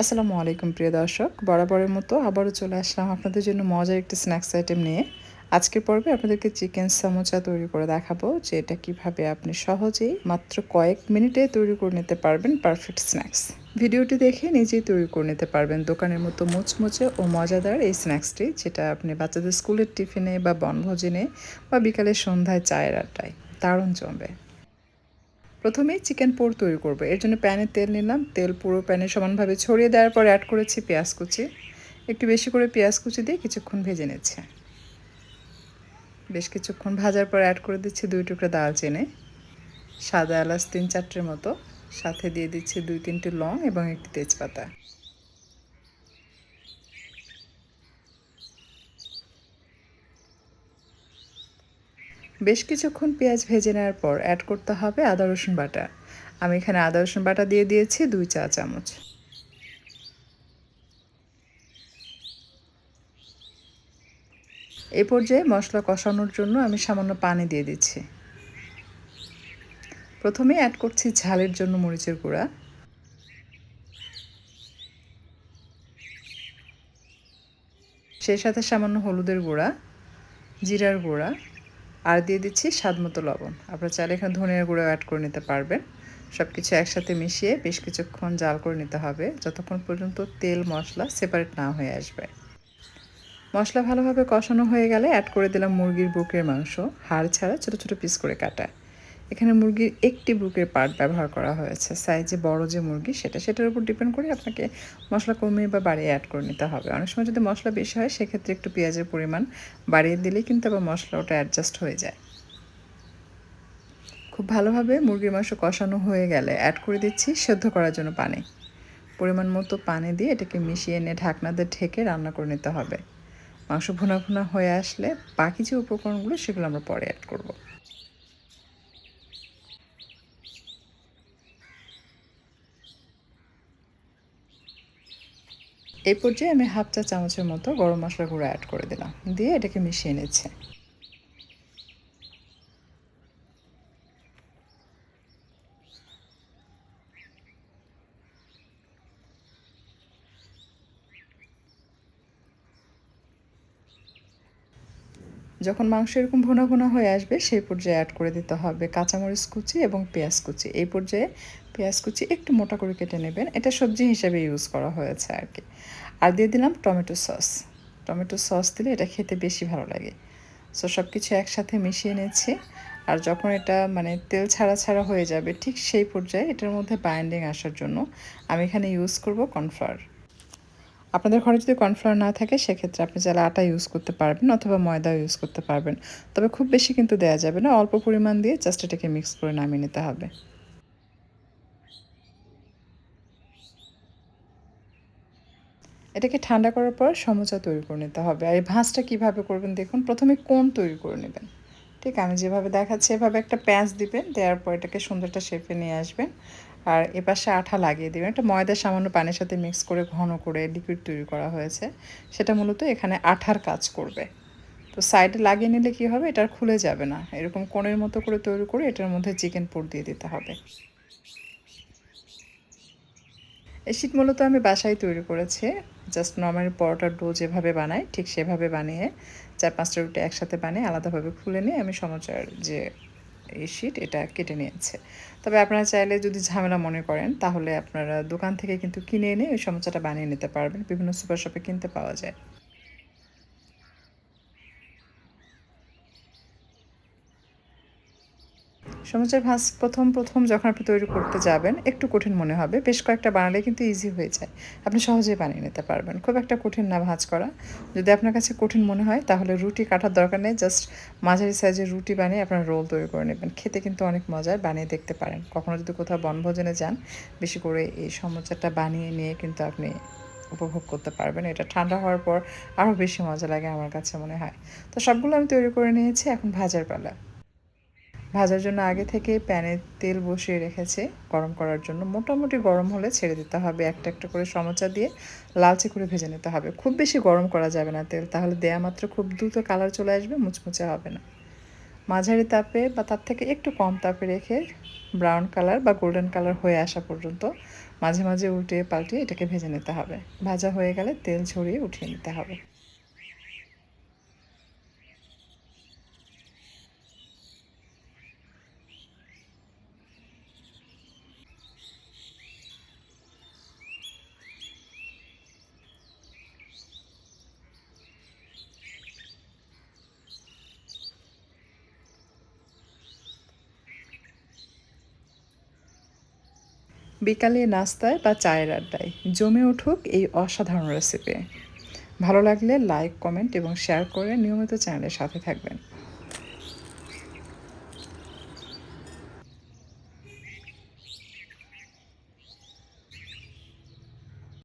আসসালামু আলাইকুম, প্রিয় দর্শক। বরাবরের মতো আবারও চলে আসলাম আপনাদের জন্য মজার একটি স্ন্যাক্স আইটেম নিয়ে। আজকের পর্বে আপনাদেরকে চিকেন সামোচা তৈরি করে দেখাবো যে এটা কীভাবে আপনি সহজেই মাত্র কয়েক মিনিটে তৈরি করে নিতে পারবেন পারফেক্ট স্ন্যাক্স ভিডিওটি দেখে নিজেই তৈরি করে নিতে পারবেন। দোকানের মতো মুচমুচে ও মজাদার এই স্ন্যাক্সটি যেটা আপনি বাচ্চাদের স্কুলের টিফিনে বা বনভোজনে বা বিকালে সন্ধ্যায় চায়ের আড্ডায়। দারুণ জমবে। প্রথমে চিকেন পোর তৈরি করব। এর জন্য প্যানে তেল নিলাম। তেল পুরো প্যানে সমানভাবে ছড়িয়ে দেওয়ার পর অ্যাড করেছি পেঁয়াজ কুচি। একটু বেশি করে পেঁয়াজ কুচি দিয়ে কিছুক্ষণ ভেজে নিচ্ছে। বেশ কিছুক্ষণ ভাজার পর অ্যাড করে দিচ্ছি দুই টুকরা দালচিনি সাদা এলাচ তিন চারটের মতো। সাথে দিয়ে দিচ্ছি দুই তিনটি লং এবং একটি তেজপাতা। বেশ কিছুক্ষণ পেঁয়াজ ভেজে নেওয়ার পর অ্যাড করতে হবে আদা, রসুন বাটা। আমি এখানে আদা, রসুন বাটা দিয়ে দিয়েছি দুই চা চামচ। এ পর্যায়ে মশলা কষানোর জন্য আমি সামান্য পানি দিয়ে দিচ্ছি। প্রথমে অ্যাড করছি ঝালের জন্য মরিচের গুঁড়া। সেই সাথে সামান্য হলুদের গুঁড়া, জিরার গুঁড়া। আর দিয়ে দিচ্ছি স্বাদ মতো লবণ। আপনারা চাইলে এখানে ধনিয়ার গুঁড়ো অ্যাড করে নিতে পারবেন। সব কিছু একসাথে মিশিয়ে বেশ কিছুক্ষণ জাল করে নিতে হবে, যতক্ষণ পর্যন্ত তেল, মশলা সেপারেট না হয়ে আসবে। মশলা ভালোভাবে কষানো হয়ে গেলে অ্যাড করে দিলাম মুরগির বুকের মাংস। হাড় ছাড়া ছোটো ছোটো পিস করে কাটা। এখানে মুরগির একটি বুকের পার্ট ব্যবহার করা হয়েছে। সাইজে বড় যে মুরগি, সেটা, সেটার উপর ডিপেন্ড করে আপনাকে মশলা কমিয়ে বা বাড়িয়ে অ্যাড করে নিতে হবে। অনেক সময় যদি মশলা বেশি হয়, সেক্ষেত্রে একটু পেঁয়াজের পরিমাণ বাড়িয়ে দিলেই কিন্তু আবার মশলা ওটা অ্যাডজাস্ট হয়ে যায়। খুব ভালোভাবে মুরগির মাংস কষানো হয়ে গেলে অ্যাড করে দিচ্ছি সেদ্ধ করার জন্য পানি। পরিমাণ মতো পানি দিয়ে এটাকে মিশিয়ে এনে ঢাকনাতে ঢেকে রান্না করে নিতে হবে। মাংস ভুনা ভুনা হয়ে আসলে বাকি যে উপকরণগুলো, সেগুলো আমরা পরে অ্যাড করব। এই পর্যায়ে আমি হাফ চা চামচের মতো গরম মশলা গুঁড়ো অ্যাড করে দিলাম। দিয়ে এটাকে মিশিয়ে নিচ্ছে। যখন মাংস এরকম ভোনা ভোনা হয়ে আসবে, সেই পর্যায়ে অ্যাড করে দিতে হবে কাঁচামরিচ কুচি এবং পেঁয়াজ কুচি। এই পর্যায়ে পেঁয়াজ কুচি একটু মোটা করে কেটে নেবেন। এটা সবজি হিসাবে ইউজ করা হয়েছে আর কি আর দিয়ে দিলাম টমেটো সস। টমেটো সস দিলে এটা খেতে বেশি ভালো লাগে। সো সব কিছু একসাথে মিশিয়ে নিচ্ছি। আর যখন এটা মানে তেল ছাড়া ছাড়া হয়ে যাবে, ঠিক সেই পর্যায়ে এটার মধ্যে বাইন্ডিং আসার জন্য আমি এখানে ইউজ করব কর্নফ্লাওয়ার। আপনাদের ঘরে যদি কর্নফ্লাওয়ার না থাকে, সেক্ষেত্রে আপনি চাইলে আটা ইউজ করতে পারবেন অথবা ময়দা ইউজ করতে পারবেন। তবে খুব বেশি কিন্তু দেওয়া যাবে না, অল্প পরিমাণ দিয়ে জাস্ট এটাকে মিক্স করে নামিয়ে নিতে হবে। এটাকে ঠান্ডা করার পর সমোচা তৈরি করে নিতে হবে। আর এই ভাঁজটা কীভাবে করবেন দেখুন, প্রথমে কোন তৈরি করে নেবেন। ঠিক আমি যেভাবে দেখাচ্ছি, এভাবে একটা প্যাঁচ দিবেন, দেওয়ার পর এটাকে সুন্দরটা শেপে নিয়ে আসবেন। আর এপাশে আঠা লাগিয়ে দেবেন। একটা ময়দা সামান্য পানির সাথে মিক্স করে ঘন করে লিকুইড তৈরি করা হয়েছে। সেটা মূলত এখানে আঠার কাজ করবে। তো সাইডে লাগিয়ে নিলে কী হবে? এটা খুলে যাবে না। এরকম কোণের মতো করে তৈরি করে এটার মধ্যে চিকেন পোর দিয়ে দিতে হবে। এই শীত মূলত আমি বাসায় তৈরি করেছি। জাস্ট নর্মাল পরোটার ডো যেভাবে বানাই, ঠিক সেভাবে বানিয়ে চার পাঁচটা রুটি একসাথে বানিয়ে আলাদাভাবে খুলে নিয়ে আমি সমচার যে এই শিট এটা কেটে নিয়েছে। তবে আপনারা চাইলে যদি ঝামেলা মনে করেন, তাহলে আপনারা দোকান থেকে কিন্তু কিনে এনে ওই সমচাটা বানিয়ে নিতে পারবেন। বিভিন্ন সুপার শপে কিনতে পাওয়া যায়। সমুচের ভাঁজ প্রথম প্রথম যখন আপনি তৈরি করতে যাবেন, একটু কঠিন মনে হবে। বেশ কয়েকটা বানালে কিন্তু ইজি হয়ে যায়। আপনি সহজেই বানিয়ে নিতে পারবেন। খুব একটা কঠিন না ভাঁজ করা। যদি আপনার কাছে কঠিন মনে হয়, তাহলে রুটি কাটার দরকার নেই। জাস্ট মাঝারি সাইজের রুটি বানিয়ে আপনার রোল তৈরি করে নেবেন। খেতে কিন্তু অনেক মজার, বানিয়ে দেখতে পারেন। কখনো যদি কোথাও বনভোজনে যান, বেশি করে এই সমুচাটা বানিয়ে নিয়ে কিন্তু আপনি উপভোগ করতে পারবেন। এটা ঠান্ডা হওয়ার পর আরও বেশি মজা লাগে আমার কাছে মনে হয়। তো সবগুলো আমি তৈরি করে নিয়েছি। এখন ভাজার পালা। ভাজার জন্য আগে থেকে প্যানে তেল বসিয়ে রেখেছে। গরম করার জন্য মোটামুটি গরম হলে ছেড়ে দিতে হবে। একটা একটা করে সমচা দিয়ে লালচে করে ভেজে নিতে হবে। খুব বেশি গরম করা যাবে না তেল, তাহলে দেয়া মাত্র খুব দ্রুত কালার চলে আসবে, মুচমুচে হবে না। মাঝারি তাপে বা তার থেকে একটু কম তাপে রেখে ব্রাউন কালার বা গোল্ডেন কালার হয়ে আসা পর্যন্ত মাঝে মাঝে উল্টে পাল্টে এটাকে ভেজে নিতে হবে। ভাজা হয়ে গেলে তেল ঝরিয়ে উঠিয়ে নিতে হবে। বিকালে নাস্তায় বা চায়ের আড্ডায় জমে উঠুক এই অসাধারণ রেসিপি ভালো লাগলে লাইক কমেন্ট এবং শেয়ার করে নিয়মিত চ্যানেলের সাথে থাকবেন।